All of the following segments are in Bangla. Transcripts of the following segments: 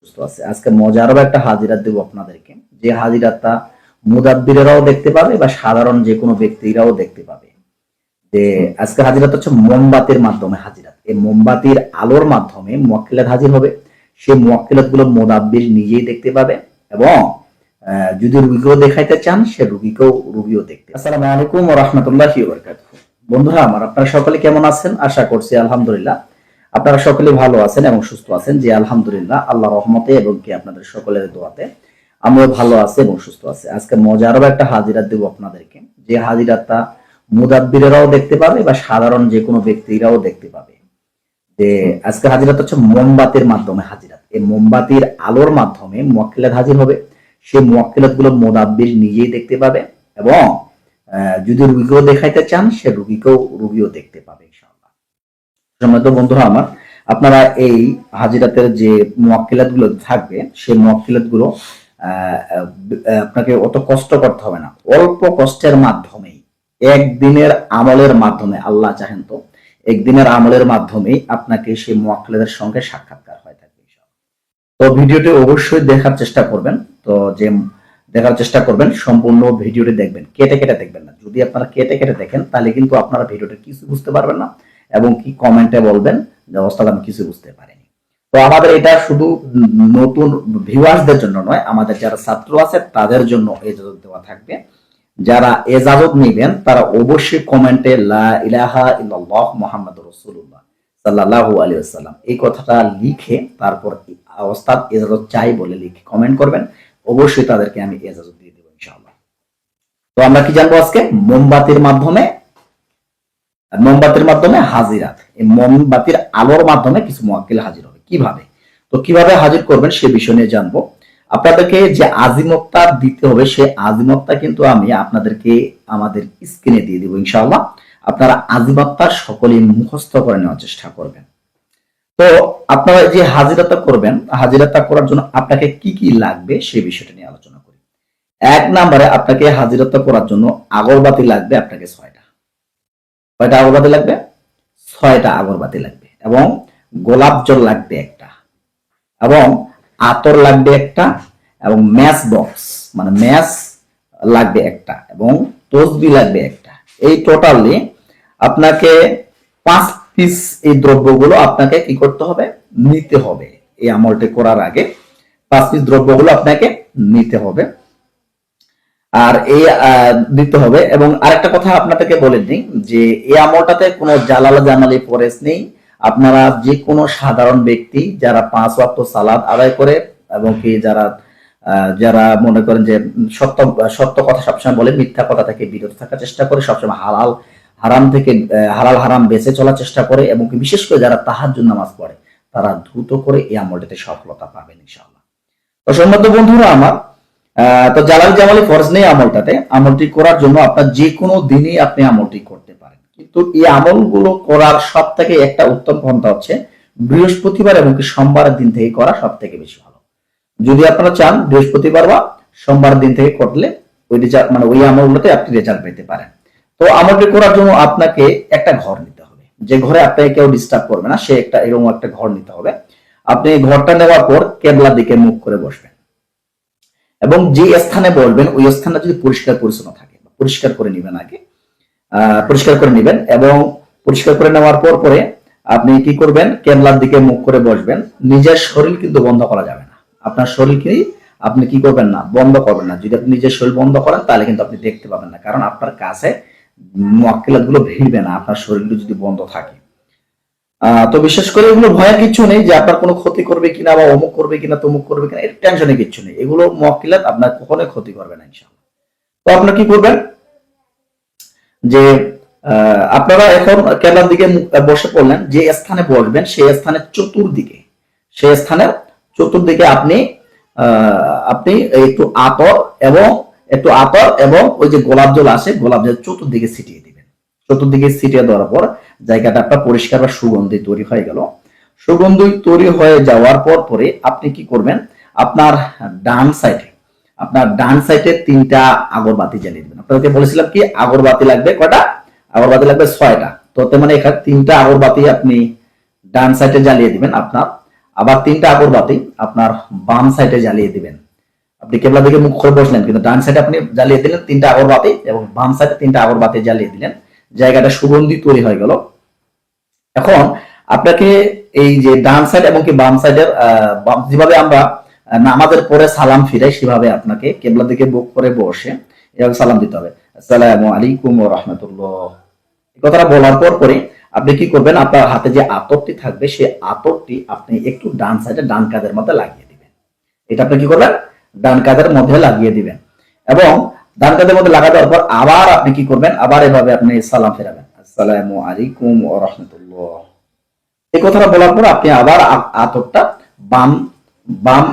সুস্থ আছে। আজকে মজারও একটা হাজিরাত দেবো আপনাদেরকে। যে হাজিরাতটা মুদাব্বিরেরাও দেখতে পাবে বা সাধারণ যে কোনো ব্যক্তিরাও দেখতে পাবে। যে আজকে হাজিরাত হচ্ছে মোমবাতির মাধ্যমে হাজিরাত। এই মোমবাতির আলোর মাধ্যমে মোয়াক্কিলাত হাজির হবে। সেই মোয়াক্কিলাতগুলো মোদাব্বির নিজেই দেখতে পাবে এবং যদি রুগীকেও দেখাইতে চান, সে রুগীকেও, রুগীও দেখতে আসসালামু আলাইকুম ওয়া বন্ধুরা, আমার আপনারা সকলে কেমন আছেন? আশা করছি আলহামদুলিল্লাহ। আপনারা সকলে ভালো আছেন এবং সুস্থ আছেন। যে আলহামদুলিল্লাহ আল্লাহ রহমতে এবং কি আপনাদের সকলের দোয়াতে। আমিও ভালো আছি এবং সুস্থ আছি। আজকে মজারও একটা হাজিরাত দেবো আপনাদেরকে। যে হাজিরাতটা মুদাব্বিরেরাও দেখতে পাবে বা সাধারণ যে কোনো ব্যক্তিরাও দেখতে পাবে। যে আজকে হাজিরাত হচ্ছে মোমবাতির মাধ্যমে হাজিরাত। এই মোমবাতির আলোর মাধ্যমে মোয়াক্কিলাত হাজির হবে। সেই মোয়াক্কিলাতগুলো মোদাব্বির নিজেই দেখতে পাবে এবং যদি রুগীকেও দেখাইতে চান, সে রুগীকেও, রুগীও দেখতে পাবে সম্মানিত বন্ধুরা আমার, আপনারা এই হাজিরাতের যে মোয়াক্কিলাতগুলো থাকবে, সেই মোয়াক্কিলাতগুলো আপনাকে অত কষ্ট করতে হবে না। অল্প কষ্টের মাধ্যমেই, একদিনের আমলের মাধ্যমে, আল্লাহ চাহেন তো, একদিনের আমলের মাধ্যমেই আপনাকে সেই মোয়াক্কিলাতের সঙ্গে সাক্ষাৎকার হয়ে থাকবে তো ভিডিওটি অবশ্যই দেখার চেষ্টা করবেন। তো যে দেখার চেষ্টা করবেন, সম্পূর্ণ ভিডিওটি দেখবেন। কেটে কেটে দেখবেন না। যদি আপনারা কেটে কেটে দেখেন, তাহলে কিন্তু আপনারা ভিডিওটা কিছু বুঝতে পারবেন না। এবং কি কমেন্টে বলবেন ওস্তাদ আমি কিছু বুঝতে পারিনি। তো আমাদের এটা শুধু নতুন ভিউয়ার্সদের জন্য নয়, আমাদের যারা ছাত্র আছে, তাদের জন্য এজাজত দেওয়া থাকবে। যারা এজাজত নেবেন, তারা অবশ্যই কমেন্টে লা ইলাহা ইল্লাল্লাহ মুহাম্মাদুর রাসূলুল্লাহ সাল্লাল্লাহু আলাইহি ওয়াসাল্লাম এই কথাটা লিখে তারপর এজাজত চাই বলে লিখে কমেন্ট করবেন। অবশ্যই তাদেরকে আমি এজাজত দিয়ে দেবো ইনশাআল্লাহ। তো আমরা কি জানব আজকে? মোমবাতির মাধ্যমে মোমবাতির মাধ্যমে হাজিরাত এই মোমবাতির আলোর মাধ্যমে কিছু মোয়াক্কিল হাজির হবে। কীভাবে? তো কীভাবে হাজির করবেন সে বিষয় নিয়ে জানব। আপনাদেরকে যে আজিমতটা দিতে হবে, সে আজিমতটা কিন্তু আমি আপনাদেরকে আমাদের স্ক্রিনে দিয়ে দিব ইনশাআল্লাহ। আপনারা আজিমতটা সকলেই মুখস্থ করে নেওয়ার চেষ্টা করবেন। তো আপনারা যে হাজিরাটা করবেন, হাজিরাটা করার জন্য আপনাকে কি কি লাগবে সে বিষয়টা নিয়ে আলোচনা করি। এক নম্বরে আপনাকে হাজিরাটা করার জন্য আগরবাতি লাগবে আপনাকে ছয়টা কয়টা আগরবাতি লাগবে? ছয়টা আগরবাতি লাগবে। এবং গোলাপ জল লাগবে একটা। এবং আতর লাগবে একটা এবং ম্যাচ বক্স মানে ম্যাচ লাগবে একটা এবং তসবি লাগবে একটা। এই টোটালি আপনাকে পাঁচ পিস এই দ্রব্যগুলো আপনাকে কি করতে হবে? নিতে হবে। এই আমলটি করার আগে পাঁচ পিস দ্রব্যগুলো আপনাকে নিতে হবে। আর এই দিতে হবে। এবং আরেকটা কথা আপনাদেরকে বলে দিই যে এই আমলটাতে কোনো জালাল জামালি ফরেস নেই। আপনারা যে কোনো সাধারণ ব্যক্তি যারা পাঁচ ওয়াক্ত সালাদ আদায় করে এবং কি যারা যারা মনে করেন যে সত্য সত্য কথা সবসময় বলে, মিথ্যা কথা থেকে বিরত থাকার চেষ্টা করে, সবসময় হালাল, হারাম থেকে হালাল, হারাম বেঁচে চলার চেষ্টা করে, এবং বিশেষ করে যারা তাহাজ্জুদ নামাজ পড়ে, তারা দ্রুত করে এই আমলটাতে সফলতা পাবেন, ইনশাআল্লাহ। তো বন্ধুরা আমার তো জালাল জামালি ফরজ নেই আমলটাতে। আমলটি করার জন্য আপনার যে কোনো দিনই আপনি আমলটি করতে পারেন। কিন্তু এই আমলগুলো করার সব থেকে একটা উত্তম পন্থা হচ্ছে বৃহস্পতিবার এবং সোমবারের দিন থেকে করা সব থেকে বেশি ভালো। যদি আপনারা চান বৃহস্পতিবার বা সোমবার দিন থেকে করলে ওই রেজাল্ট মানে ওই আমলগুলোতে আপনি রেজাল্ট পেতে পারেন। তো আমলটি করার জন্য আপনাকে একটা ঘর নিতে হবে। যে ঘরে আপনাকে কেউ ডিস্টার্ব করবে না, সে একটা এরকম একটা ঘর নিতে হবে। আপনি ঘরটা নেওয়ার পর কেবলা দিকে মুখ করে বসবেন। এবং যে স্থানে বলবেন, ওই স্থানটা যদি পরিষ্কার পরিচ্ছন্ন থাকে পরিষ্কার করে নেবেন আগে পরিষ্কার করে নেবেন এবং পরিষ্কার করে নেওয়ার পর পরে আপনি কি করবেন কেবলার দিকে মুখ করে বসবেন, নিজের শরীর কিন্তু বন্ধ করা যাবে না। আপনার শরীরকে আপনি কি করবেন না, বন্ধ করবেন না। যদি আপনি নিজের শরীর বন্ধ করেন, তাহলে কিন্তু আপনি দেখতে পাবেন না, কারণ আপনার কাছে মোয়াক্কিলাতগুলো ভিড়বে না, আপনার শরীরগুলো যদি বন্ধ থাকে। তো বিশেষ করে এগুলো ভয়ের কিছু নেই যে আপনার কোনো ক্ষতি করবে কিনা বা অমুক করবে কিনা, তমুক করবে কিনা, এর টেনশনে কিছু নেই। এগুলো মোয়াক্কিলাত আপনার কখনোই ক্ষতি করবে না, ইনশাআল্লাহ। তো আপনার কি করবেন? যে আপনারা এখন কেবলার দিকে বসে পড়লেন, যে স্থানে বসবেন সেই স্থানের চতুর্দিকে। সেই স্থানের চতুর্দিকে আপনি আপনি একটু আতর এবং, একটু আতর এবং ওই যে গোলাপ জল আসে, গোলাপ জল চতুর্দিকে ছিটিয়ে দিবেন চতুর্দিকে ছিটিয়ে দেওয়ার পর জায়গাটা আপনার পরিষ্কার বা সুগন্ধি তৈরি হয়ে গেল। সুগন্ধি তৈরি হয়ে যাওয়ার পর পরে আপনি কি করবেন? আপনার ডান সাইডে আপনার ডান সাইডে তিনটা আগরবাতি জ্বালিয়ে দিবেন। আপনাদেরকে বলেছিলাম কি, আগরবাতি লাগবে কয়টা? আগরবাতি লাগবে ছয়টা। তো মানে এখানে তিনটা আগরবাতি আপনি ডান সাইডে জ্বালিয়ে দিবেন আপনার। আবার তিনটা আগরবাতি আপনার বাম সাইডে জ্বালিয়ে দিবেন। আপনি কেবলা দিকে মুখ করে বসলেন, কিন্তু ডান সাইডে আপনি জ্বালিয়ে দিলেন তিনটা আগরবাতি এবং বাম সাইডে তিনটা আগরবাতি জ্বালিয়ে দিলেন। জায়গাটা সুগন্ধি তৈরি হয়ে গেল। এখন আপনাকে এই যে ডান সাইড এবং কি বাম সাইডের যেভাবে আমরা নামাজের পরে সালাম ফিরাই, সেভাবে আপনাকে কেবলা দিকে বুক করে বসে এভাবে সালাম দিতে হবে। আসসালামু আলাইকুম ওয়া রাহমাতুল্লাহ। কথাটা বলার পর পরে আপনি কি করবেন? আপনার হাতে যে আতরটি থাকবে, সেই আতরটি আপনি একটু ডান সাইডে ডান কাঁধের মধ্যে লাগিয়ে দিবেন। এটা আপনি কি করবেন? ডান কাঁধের মধ্যে লাগিয়ে দিবেন। এবং ডান কাঁধের মধ্যে লাগা দেওয়ার পর আবার আপনি কি করবেন? আবার এভাবে আপনি সালাম ফেরাবেন। আসসালামু আলাইকুম ওয়া রাহমাতুল্লাহ। এই কথাটা বলার পর আপনি আবার আতরটা বাম বাম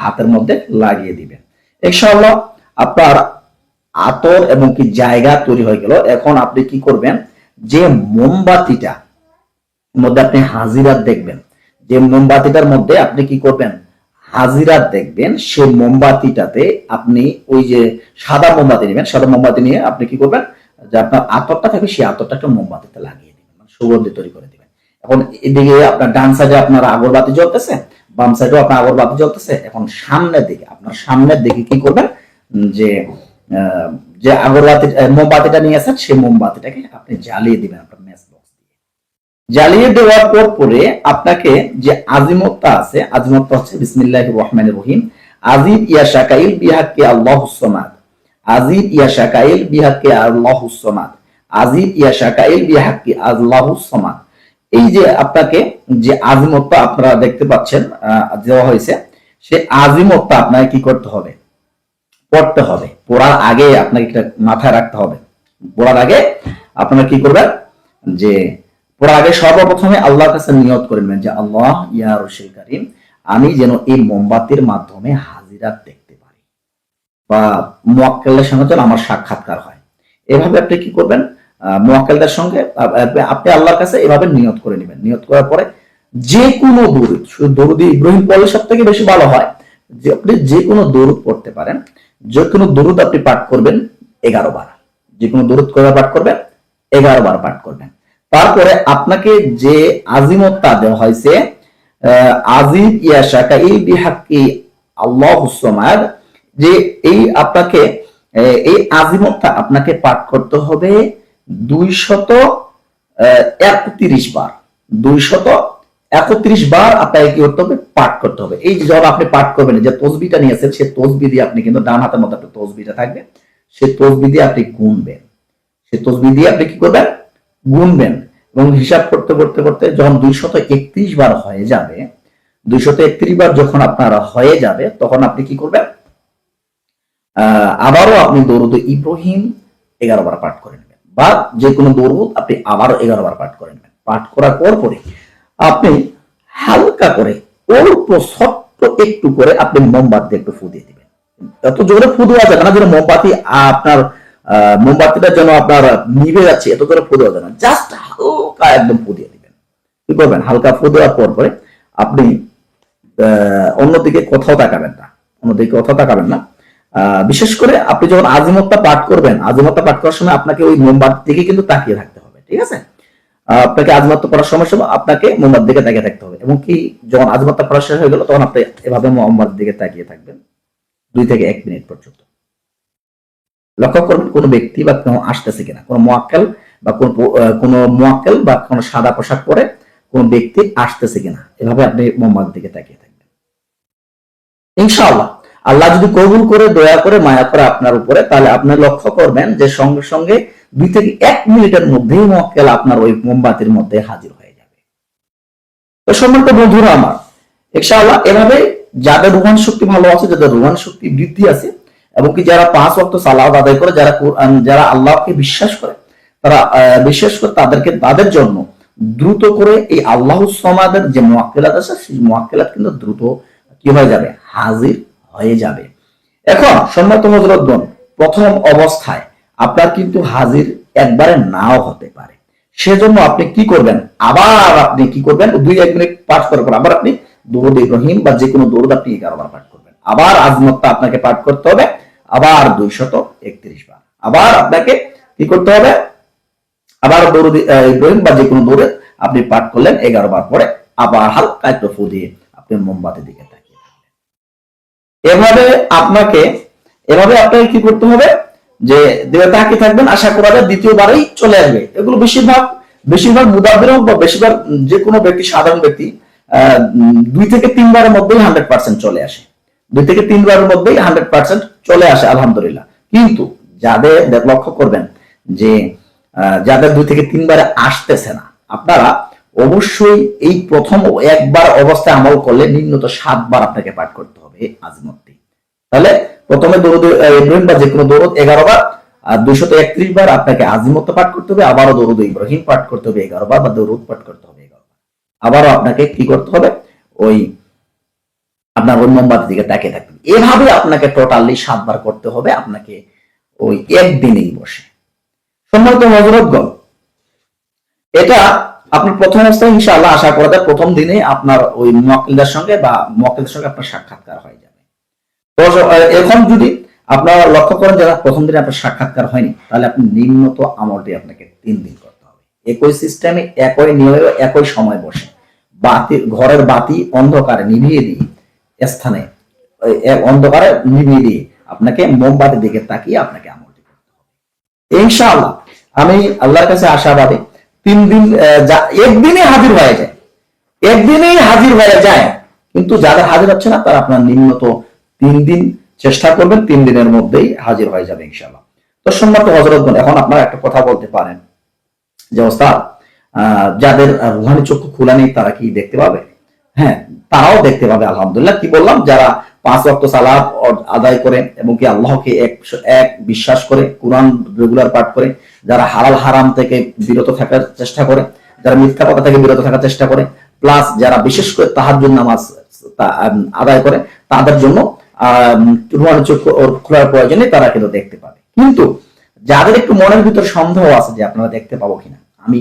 হাতের মধ্যে লাগিয়ে দিবেন। ইনশাআল্লাহ আপনার আতর এবং কি জায়গা তৈরি হয়ে গেল। এখন আপনি কি করবেন? যে মোমবাতিটা মধ্যে আপনি হাজিরাত দেখবেন, যে মোমবাতিটার মধ্যে আপনি কি করবেন? হাজিরাত দেখবেন সেই মোমবাতিটাতে আপনি ওই যে সাদা মোমবাতি নেবেন, সাদা মোমবাতি নিয়ে আপনি কি করবেন? যে আপনার আতরটা থাকবে, সেই আতরটা একটা মোমবাতিতে লাগিয়ে দিবেন মানে সুগন্ধি তৈরি করে দিবেন। এখন এদিকে আপনার ডান সাইডে আপনার আগরবাতি জ্বলতেছে, বাম সাইডেও আপনার আগরবাতি জ্বলতেছে। এখন সামনের দিকে, আপনার সামনের দিকে কি করবেন? যে যে আগরবাতি, মোমবাতিটা নিয়ে আসেন, সেই মোমবাতিটাকে আপনি জ্বালিয়ে দিবেন আপনার জ্বালিয়ে দেওয়ার পর পরে আপনাকে যে আজিমতটা আছে, আজিমতটা হচ্ছে বিসমিল্লাহির রহমানির রহিম। আজিব ইয়া শাকাইল বিহাক্কে আল্লাহুস সামাদ। আজিব ইয়া শাকাইল বিহাক্কে আল্লাহুস সামাদ। আজিব ইয়া শাকাইল বিহাক্কে আল্লাহুস সামাদ। এই যে আপনাকে যে আজিমতটা আপনারা দেখতে পাচ্ছেন দেওয়া হয়েছে সে আজিমতটা আপনাকে কি করতে হবে? পড়তে হবে। পড়ার আগে আপনাকে মাথায় রাখতে হবে। পড়ার আগে আপনারা কি করবেন? যে পড়ার আগে সর্বপ্রথমে আল্লাহর কাছে নিয়ত করে নেবেন যে, আল্লাহ, ইয়া রশিল কারিম, আমি যেন এই মোমবাতির মাধ্যমে হাজিরাত দেখতে পারি বা মোয়াক্কেলের সঙ্গে যেন আমার সাক্ষাৎকার হয়। এভাবে আপনি কি করবেন? মোয়াক্কেলদের সঙ্গে আপনি আল্লাহর কাছে এভাবে নিয়ত করে নেবেন। নিয়ত করার পরে যে কোনো দরুদ, শুধু দরুদি ইব্রাহিম পড়লে সব থেকে বেশি ভালো হয়, যে আপনি যে কোনো দরুদ পড়তে পারেন যে কোনো দরুদ আপনি পাঠ করবেন এগারো বার। যে কোনো দরুদ কয়বার পাঠ করবেন? এগারো বার পাঠ করবেন। তারপরে আপনাকে যে আজিমতটা দেওয়া হয়েছে আহ, আজিব ইয়া শাকা এই বিহাক্কি আল্লাহ হুসমাদ যে এই আপনাকে এই আজিমতটা আপনাকে পাঠ করতে হবে দুইশত একত্রিশ বার। দুইশত একত্রিশ বার আপনাকে কি করতে হবে? পাঠ করতে হবে। এই যখন আপনি পাঠ করবেন যে তসবিটা নিয়েছেন সে তসবি দিয়ে আপনি কিন্তু ডান হাতের মধ্যে একটা তসবিটা থাকবে। সে তসবি দিয়ে আপনি গুনবেন। সে তসবি দিয়ে আপনি কি করবেন? গুনবেন এবং হিসাব করতে করতে করতে যখন দুইশত একত্রিশ বার হয়ে যাবে, দুইশত একত্রিশ বার যখন আপনার হয়ে যাবে, তখন আপনি কি করবেন? আবারও আপনি দরুদ ইব্রাহিম এগারো বার পাঠ করে নেবেন বা যে কোনো দরুদ আপনি আবারও এগারো বার পাঠ করে নেবেন। পাঠ করার পর পরে আপনি হালকা করে অল্প ছোট্ট একটু করে আপনি মোমবাতি একটু ফু দিয়ে দিবেন। এত জোরে ফু দেওয়া যাবে না যেন মোমবাতি আপনার মোমবাতিটা যেন আপনার নিভে যাচ্ছে, এত করে ফু দেওয়া যাবে না। জাস্ট হালকা একদম ফু দিয়ে দিবেন। কি করবেন? হালকা ফু দেওয়ার পর পরে আপনি অন্যদিকে কোথাও তাকাবেন না। অন্যদিকে কোথাও তাকাবেন না। বিশেষ করে আপনি যখন আজিমতটা পাঠ করবেন, আজিমতটা পাঠ করার সময় আপনাকে ওই মোমবাতি দিকে কিন্তু তাকিয়ে থাকতে হবে, ঠিক আছে? আপনাকে আজমাত্তা পড়ার সময় সময় আপনাকে মোমবাত দিকে তাকিয়ে থাকতে হবে। এবং কি যখন আজমাত্তা পড়া শেষ হয়ে গেল, তখন আপনি এভাবে মোমবাত দিকে তাকিয়ে থাকবেন। দুই থেকে এক মিনিট পর্যন্ত। লক্ষ্য করবেন কোনো ব্যক্তি বা কোনো আসতেছে কিনা, কোনো মোয়াক্কেল বা কোন কোনো মোয়াক্কেল বা কোনো সাদা পোশাক পরে কোন ব্যক্তি আসতেছে কিনা, এভাবে আপনি মোমবাত দিকে তাকিয়ে থাকবেন। ইনশাআল্লাহ, আল্লাহ যদি কবুল করে, দয়া করে, মায়া করে আপনার উপরে, তাহলে আপনি লক্ষ্য করবেন যে সঙ্গে সঙ্গে দুই থেকে এক মিনিটের মধ্যেই মক্কেল আপনার ওই মোমবাতির মধ্যে হাজির হয়ে যাবে। তো সম্মানিত বন্ধুরা আমার, ইনশাআল্লাহ, এভাবে যাদের রোহান শক্তি ভালো আছে, যাদের রোহান শক্তি বৃদ্ধি আছে এবং কি যারা পাঁচ ওয়াক্ত সালাদ আদায় করে, যারা যারা আল্লাহকে বিশ্বাস করে, তারা বিশ্বাস করে তাদেরকে তাদের জন্য দ্রুত করে এই আল্লাহ সমাদের যে মোয়াক্কেলাত আছে, সেই মোয়াক্কেলাত কিন্তু দ্রুত কি হয়ে যাবে? হাজির হয়ে যাবে। এখন সম্মত হজরতগণ প্রথম অবস্থায় আপনার কিন্তু হাজির একবারে নাও হতে পারে। সেজন্য আপনি কি করবেন? আবার আপনি কি করবেন? দুই, এক মিনিট পাঠ করার পর আবার আপনি দৌড় ইব্রাহিম বা যে কোনো দৌড় আপনি এগারো বার পাঠ করবেন। আবার আজমতটা আপনাকে পাঠ করতে হবে। আবার দুইশত একত্রিশ বার। আবার আপনাকে কি করতে হবে? আবার দৌড় ইব্রাহিম বা যে কোনো দৌড়ে আপনি পাঠ করলেন, এগারো বার পরে আবার হালকা একটু ফু দিয়ে আপনি মোমবাতির দিকে তাকিয়ে এভাবে আপনাকে এভাবে আপনাকে কি করতে হবে? যে দিকে তাকিয়ে থাকবেন, আশা করা যায় দ্বিতীয়বারেই চলে আসবে। এগুলো বেশিরভাগ বেশিরভাগ মুদাব্বির হোক বা বেশিরভাগ যে কোনো ব্যক্তি, সাধারণ ব্যক্তি দুই থেকে তিনবারের মধ্যেই হান্ড্রেড পার্সেন্ট চলে আসে। দুই থেকে তিনবারের মধ্যেই হান্ড্রেড পার্সেন্ট চলে আসে, আলহামদুলিল্লাহ। কিন্তু যাদের লক্ষ্য করবেন যে যাদের দুই থেকে তিনবারে আসতেছে না, আপনারা অবশ্যই এই প্রথম একবার অবস্থায় আমল করলে নিম্নত সাতবার আপনাকে পাঠ করতে হবে তাহলে প্রথমে দৌড় ইব্রাহিম বা যে কোনো দৌড় এগারো বার আর দুইশত একত্রিশ বার আপনাকে আজিমত পাঠ করতে হবে, আবারও দৌড় ইব্রাহিম পাঠ করতে হবে এগারো বার বা দৌড় পাঠ করতে হবে এগারো বার আবারও আপনাকে কি করতে হবে? ওই আপনার ওই মোমবাতির দিকে তাকিয়ে হবে এভাবে আপনাকে টোটালি সাতবার করতে হবে, আপনাকে ওই একদিনেই বসে। সম্মানিত হজরতগণ এটা আপনার প্রথম অবস্থায় ইনশাআল্লাহ আশা করা যায় প্রথম দিনে আপনার ওই মোয়াক্কিলদের সঙ্গে বা মোয়াক্কিলদের সঙ্গে আপনার সাক্ষাৎকার হয়ে যাবে। এখন যদি আপনারা লক্ষ্য করেন যারা প্রথম দিনে আপনার সাক্ষাৎকার হয়নি, তাহলে আপনি নিম্নত আমলটি আপনাকে তিন দিন করতে হবে। একই সিস্টেমে একই নিয়মে, একই সময় বসে। বাতি, ঘরের বাতি অন্ধকারে নিভিয়ে দিয়ে স্থানে অন্ধকারে নিভিয়ে দিয়ে আপনাকে মোমবাতির দিকে তাকিয়ে আপনাকে আমলটি করতে হবে। ইনশাআল্লাহ, আমি আল্লাহর কাছে আশাবাদী। তিন দিন একদিনে হাজির হয়ে যায়। একদিনেই হাজির হয়ে যায়। কিন্তু যাদের হাজির হচ্ছে না, তারা আপনার নিম্নত তিন দিন চেষ্টা করবেন, তিন দিনের মধ্যেই হাজির হয়ে যাবে ইনশাআল্লাহ। তো সম্মত হজরতগণ এখন আপনারা একটা কথা বলতে পারেন। যে ওস্তাদ যাদের রুহানি চক্ষু খোলা নেই, তারা কি দেখতে পাবে? হ্যাঁ তারাও দেখতে পাবে, আলহামদুলিল্লাহ। কি বললাম? যারা পাঁচ ওয়াক্ত সালাদ আদায় করে এবং কি আল্লাহকে এক এক বিশ্বাস করে, কোরআন রেগুলার পাঠ করে, যারা হালাল হারাম থেকে বিরত থাকার চেষ্টা করে, যারা মিথ্যা কথা থেকে বিরত থাকার চেষ্টা করে প্লাস যারা বিশেষ করে তাহাজ্জুদ নামাজ আদায় করে, তাদের জন্য খোলার প্রয়োজনে তারা কিন্তু দেখতে পাবে। কিন্তু যাদের একটু মনের ভিতর সন্দেহ আছে যে আপনারা দেখতে পাবো কিনা, আমি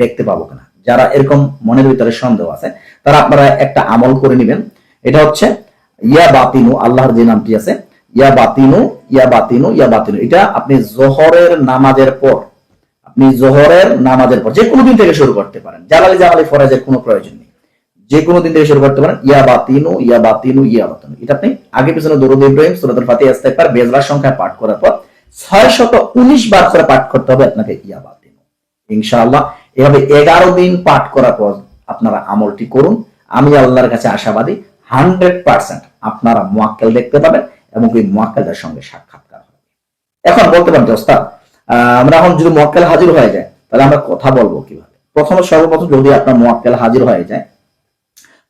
দেখতে পাবো কিনা যারা এরকম মনের ভিতরে সন্দেহ আছে, তারা আপনারা একটা আমল করে নেবেন। এটা হচ্ছে, ইয়া বাতিনু, আল্লাহর যে নামটি আছে, ইয়া বাতিনু ইয়া বাতিনু ইয়া বাতিনু। এটা আপনি জোহরের নামাজের পর, আপনি জোহরের নামাজের পর যে কোনো দিন থেকে শুরু করতে পারেন। জালালি জালালি ফরাজের কোনো প্রয়োজন নেই। যে কোনো দিন থেকে শুরু করতে পারেন, ইয়া বাতিনু ইয়া বাতিনু ইয়া বাতিনু। এটা আপনি আগে পিছনে দরুদ ইব্রাহিম, সূরাতুল ফাতিহা, ইস্তেগফার বেজবার সংখ্যা পাঠ করার পর 619 বার করে পাঠ করতে হবে আপনাকে, ইয়া বাতিনু। ইনশাআল্লাহ এভাবে 11 দিন পাঠ করার পর আপনারা আমলটি করুন। আমি আল্লাহর কাছে আশাবাদী 100% আপনারা মুয়াক্কেল দেখতে পাবেন এবং এই মুয়াক্কেলদের সঙ্গে সাক্ষাৎকার হবে। এখন বলতে পারেন ওস্তাদ আমরা এখন যদি মোয়াক্কেল হাজির হয়ে যায় তাহলে আমরা কথা বলব কীভাবে? প্রথমে সর্বপ্রথম যদি আপনার মোয়াক্কেল হাজির হয়ে যায়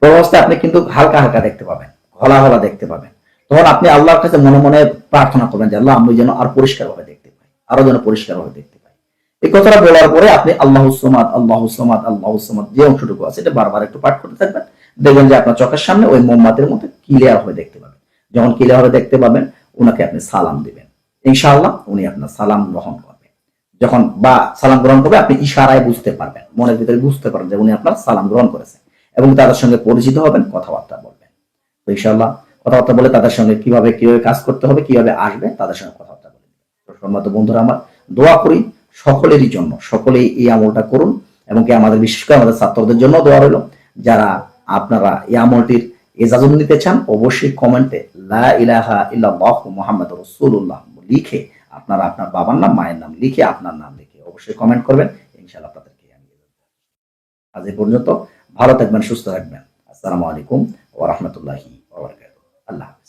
অবস্থায় আপনি কিন্তু হালকা হালকা দেখতে পাবেন হলা হলা দেখতে পাবেন। তখন আপনি আল্লাহর কাছে মনে মনে প্রার্থনা করবেন যে, আল্লাহ, আমি যেন আর পরিষ্কারভাবে দেখতে পাই, আরও যেন পরিষ্কার ভাবে দেখতে এই কথাটা বলার পরে আপনি আল্লাহ সুমাদ আল্লাহ সুমাদ আল্লাহ সুমাদ যে অংশটুকু আছে এটা বারবার একটু পাঠ করতে থাকবেন। দেখবেন যে আপনার চোখের সামনে ওই মোমবাতির মতো ক্লিয়ার হয়ে দেখতে পাবেন। যখন ক্লিয়ার হয়ে দেখতে পাবেন ওনাকে আপনি সালাম দিবেন। ইনশাআল্লাহ উনি আপনার সালাম গ্রহণ করবেন যখন বা সালাম গ্রহণ করবে, আপনি ইশারায় বুঝতে পারবেন, মনের ভিতরে বুঝতে পারবেন যে উনি আপনার সালাম গ্রহণ করেছেন এবং তাদের সঙ্গে পরিচিত হবেন, কথাবার্তা বলবেন। তো ইনশাআল্লাহ কথাবার্তা বলে তাদের সঙ্গে কীভাবে কীভাবে কাজ করতে হবে, কীভাবে আসবে, তাদের সঙ্গে কথাবার্তা বলবেন তো বন্ধুরা আমার দোয়া করি সকলেরই জন্য, সকলেই এই আমলটা করুন এবং কি আমাদের, বিশেষ করে আমাদের ছাত্রদের জন্য দেওয়া রইল। যারা আপনারা এই আমলটির এজাজত নিতে চান, অবশ্যই কমেন্টে লা ইলাহা ইল্লাল্লাহ মুহাম্মাদুর রাসূলুল্লাহ লিখে আপনারা আপনার বাবার নাম, মায়ের নাম লিখে আপনার নাম লিখে অবশ্যই কমেন্ট করবেন। ইনশাআল্লাহ আপনাদেরকে আজ এই পর্যন্ত ভালো থাকবেন, সুস্থ থাকবেন। আসসালামু আলাইকুম ওয়া বারাকাতুহু।